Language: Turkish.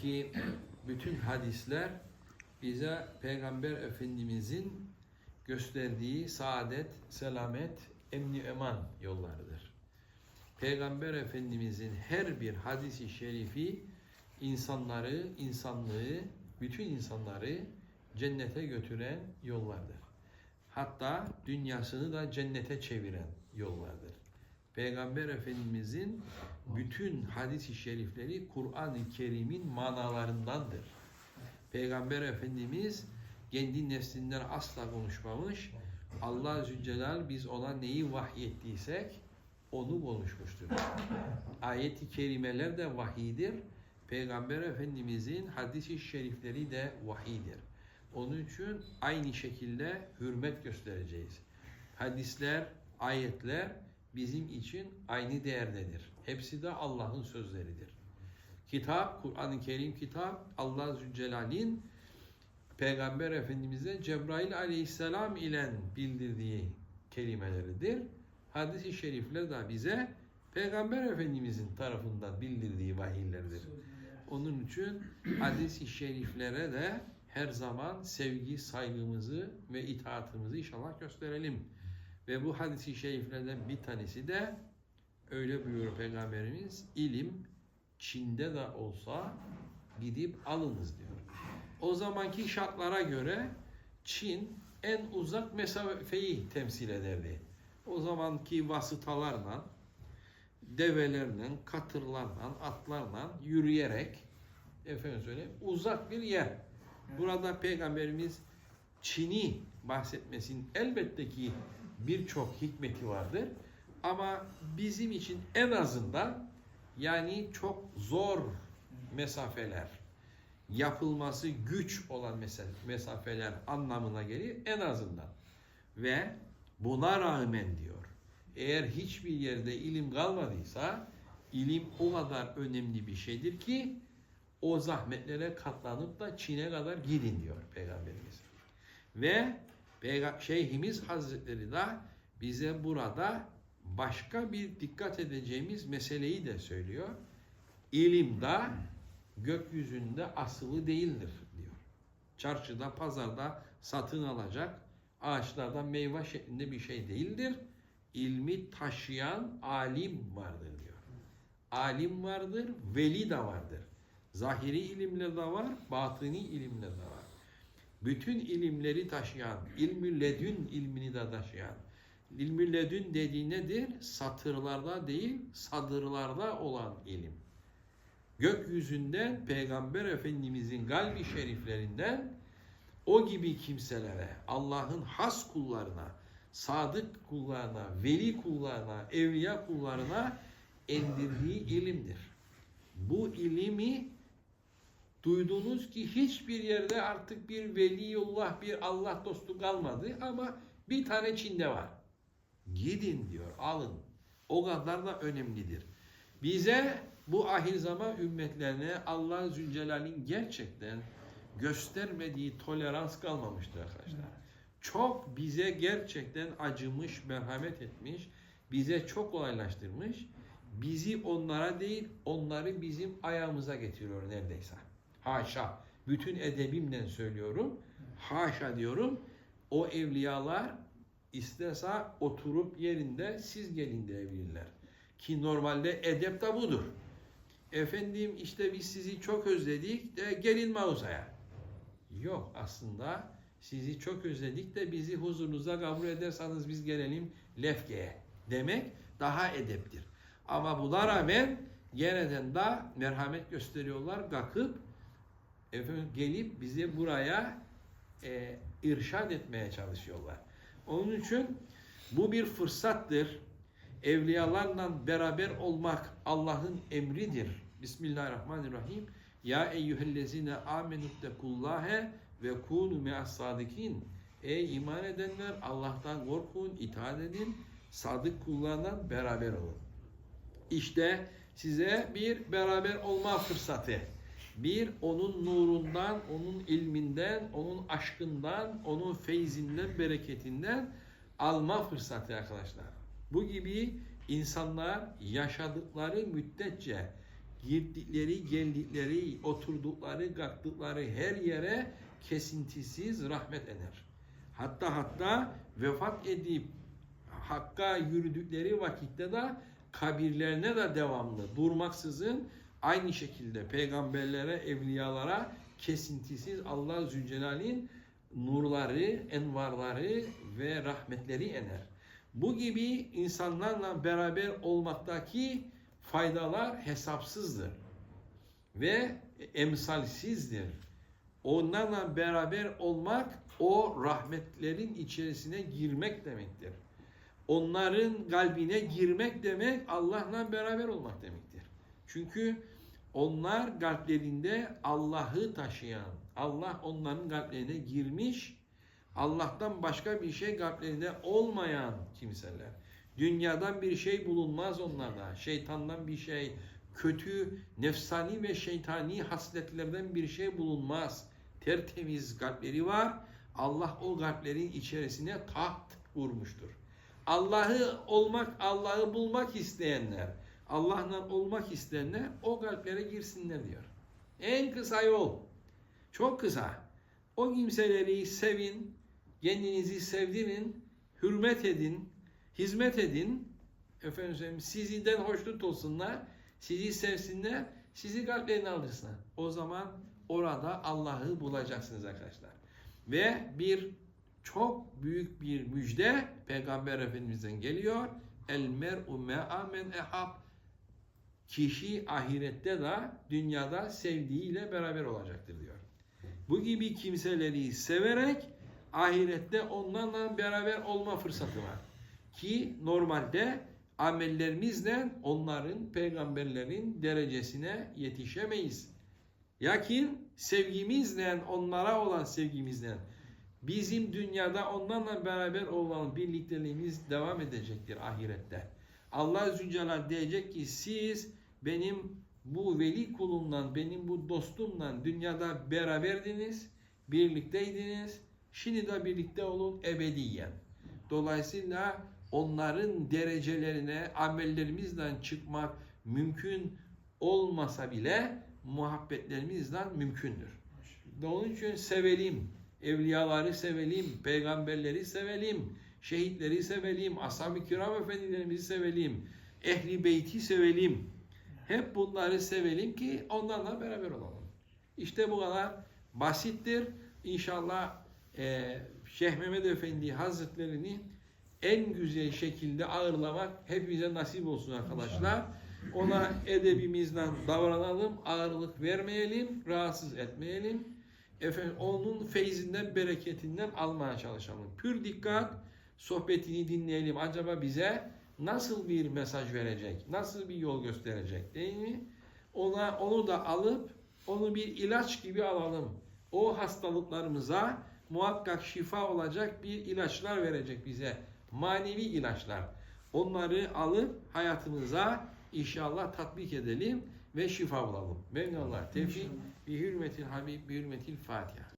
ki bütün hadisler bize Peygamber Efendimizin gösterdiği saadet, selamet, emni eman yollarıdır. Peygamber Efendimizin her bir hadisi şerifi insanları, insanlığı, bütün insanları cennete götüren yollardır. Hatta dünyasını da cennete çeviren yollardır. Peygamber Efendimizin bütün hadis-i şerifleri Kur'an-ı Kerim'in manalarındandır. Peygamber Efendimiz kendi nefsinden asla konuşmamış. Allah Zülcelal biz ona neyi vahyettiysek onu konuşmuştur. Ayet-i kerimeler de vahidir. Peygamber Efendimizin hadis-i şerifleri de vahidir. Onun için aynı şekilde hürmet göstereceğiz. Hadisler, ayetler bizim için aynı değerdedir. Hepsi de Allah'ın sözleridir. Kitap, Kur'an-ı Kerim kitap Allah Zülcelal'in Peygamber Efendimiz'e Cebrail aleyhisselam ile bildirdiği kelimeleridir. Hadis-i şerifler de bize Peygamber Efendimiz'in tarafından bildirdiği vahiylerdir. Onun için hadis-i şeriflere de her zaman sevgi, saygımızı ve itaatımızı inşallah gösterelim. Ve bu hadis-i şeriflerden bir tanesi de öyle buyuruyor Peygamberimiz, ilim Çin'de de olsa gidip alınız diyor. O zamanki şartlara göre Çin en uzak mesafeyi temsil ederdi. O zamanki vasıtalarla, develerle, katırlarla, atlarla yürüyerek efendim söyleyeyim uzak bir yer. Burada Peygamberimiz Çin'i bahsetmesinin elbette ki birçok hikmeti vardır. Ama bizim için en azından yani çok zor mesafeler, yapılması güç olan mesa- mesafeler anlamına gelir en azından. Ve buna rağmen diyor, eğer hiçbir yerde ilim kalmadıysa, ilim o kadar önemli bir şeydir ki, o zahmetlere katlanıp da Çin'e kadar gidin diyor Peygamberimiz. Ve Şeyhimiz Hazretleri de bize burada başka bir dikkat edeceğimiz meseleyi de söylüyor. İlim de gökyüzünde asılı değildir diyor. Çarşıda, pazarda satın alacak ağaçlardan meyve şeklinde bir şey değildir. İlmi taşıyan alim vardır diyor. Alim vardır, veli de vardır. Zahiri ilimle de var, batini ilimle de var. Bütün ilimleri taşıyan, ilmü ledün ilmini de taşıyan. İlmü ledün dediği nedir? Satırlarda değil, sadırlarda olan ilim. Gökyüzünden Peygamber Efendimizin kalbi şeriflerinden o gibi kimselere, Allah'ın has kullarına, sadık kullarına, veli kullarına, evliya kullarına endirdiği ilimdir. Bu ilimi duydunuz ki hiçbir yerde artık bir veliyullah, bir Allah dostu kalmadı ama bir tane Çin'de var. Gidin diyor, alın. O kadar da önemlidir. Bize bu ahir zaman ümmetlerine Allah Zülcelal'in gerçekten göstermediği tolerans kalmamıştır arkadaşlar. Çok bize gerçekten acımış, merhamet etmiş, bize çok kolaylaştırmış. Bizi onlara değil, onları bizim ayağımıza getiriyor neredeyse. Haşa. Bütün edebimle söylüyorum. Haşa diyorum. O evliyalar istese oturup yerinde siz gelin diyebilirler. Ki normalde edep de budur. Efendim işte biz sizi çok özledik de gelin mağazaya. Yok aslında sizi çok özledik de bizi huzurunuza kabul ederseniz biz gelelim lefkeye demek daha edeptir. Ama buna rağmen yeniden de merhamet gösteriyorlar kalkıp efendim gelip bizi buraya e, irşad etmeye çalışıyorlar. Onun için bu bir fırsattır. Evliyalarla beraber olmak Allah'ın emridir. Bismillahirrahmanirrahim. Ya eyyühellezine amenüttekullâhe ve kûnü me'as. Ey iman edenler Allah'tan korkun, itaat edin, sadık kullarla beraber olun. İşte size bir beraber olma fırsatı. Bir onun nurundan, onun ilminden, onun aşkından, onun feyzinden, bereketinden alma fırsatı arkadaşlar. Bu gibi insanlar yaşadıkları müddetçe Gittikleri, geldikleri, oturdukları, kalktıkları her yere kesintisiz rahmet eder. Hatta hatta vefat edip Hakk'a yürüdükleri vakitte de kabirlerine de devamlı durmaksızın aynı şekilde peygamberlere, evliyalara kesintisiz Allah Zülcelal'in nurları, envarları ve rahmetleri ener. Bu gibi insanlarla beraber olmaktaki faydalar hesapsızdır ve emsalsizdir. Onlarla beraber olmak o rahmetlerin içerisine girmek demektir. Onların kalbine girmek demek Allah'la beraber olmak demektir. Çünkü onlar kalplerinde Allah'ı taşıyan, Allah onların kalplerine girmiş, Allah'tan başka bir şey kalplerinde olmayan kimseler. Dünyadan bir şey bulunmaz onlarda. Şeytandan bir şey, kötü, nefsani ve şeytani hasletlerden bir şey bulunmaz. Tertemiz kalpleri var. Allah o kalplerin içerisine taht vurmuştur. Allah'ı olmak, Allah'ı bulmak isteyenler, Allah'la olmak isteyenler o kalplere girsinler diyor. En kısa yol. Çok kısa. O kimseleri sevin, kendinizi sevdirin, hürmet edin, hizmet edin. Efendim sizden hoşnut olsunlar, sizi sevsinler, sizi kalplerine aldırsınlar. O zaman orada Allah'ı bulacaksınız arkadaşlar. Ve bir çok büyük bir müjde Peygamber Efendimiz'den geliyor. El mer'u me'a men ehab. Kişi ahirette de dünyada sevdiğiyle beraber olacaktır diyor. Bu gibi kimseleri severek ahirette onlarla beraber olma fırsatı var. Ki normalde amellerimizle onların peygamberlerin derecesine yetişemeyiz. Lakin sevgimizle onlara olan sevgimizle bizim dünyada onlarla beraber olan birlikteliğimiz devam edecektir ahirette. Allah Zülcelal diyecek ki siz benim bu veli kulumla, benim bu dostumla dünyada beraberdiniz, birlikteydiniz. Şimdi de birlikte olun ebediyen. Dolayısıyla onların derecelerine amellerimizden çıkmak mümkün olmasa bile muhabbetlerimizden mümkündür. Onun için sevelim, evliyaları sevelim, peygamberleri sevelim, şehitleri sevelim, ashab-ı kiram efendilerimizi sevelim, ehli beyti sevelim. Hep bunları sevelim ki onlarla beraber olalım. İşte bu kadar basittir. İnşallah e, Şeyh Mehmet Efendi Hazretlerini en güzel şekilde ağırlamak hepimize nasip olsun arkadaşlar. Ona edebimizle davranalım, ağırlık vermeyelim, rahatsız etmeyelim. Efendim onun feyzinden, bereketinden almaya çalışalım. Pür dikkat sohbetini dinleyelim. Acaba bize nasıl bir mesaj verecek, nasıl bir yol gösterecek değil mi? Ona onu da alıp onu bir ilaç gibi alalım. O hastalıklarımıza muhakkak şifa olacak bir ilaçlar verecek bize. Manevi ilaçlar. Onları alıp hayatımıza inşallah tatbik edelim ve şifa bulalım. Mevlallah tevfik bi hürmetil habib bi hürmetil fatiha.